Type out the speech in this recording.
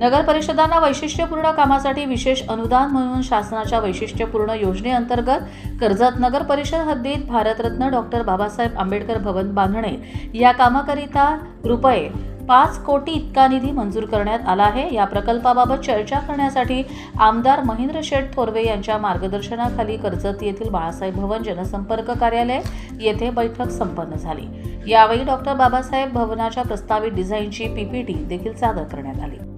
नगर परिषदांना वैशिष्ट्यपूर्ण कामासाठी विशेष अनुदान म्हणून शासनाच्या वैशिष्ट्यपूर्ण योजनेअंतर्गत कर्जत नगर परिषद हद्दीत भारतरत्न डॉक्टर बाबासाहेब आंबेडकर भवन बांधणे या कामाकरिता रुपये पाच कोटी इतका निधी मंजूर करण्यात आला आहे. या प्रकल्पाबाबत चर्चा करण्यासाठी आमदार महेंद्र शेठ थोरवे यांच्या मार्गदर्शनाखाली कर्जत येथील बाळासाहेब भवन जनसंपर्क कार्यालय येथे बैठक संपन्न झाली. यावेळी डॉक्टर बाबासाहेब भवनाच्या प्रस्तावित डिझाईनची पीपीटी देखील सादर करण्यात आली.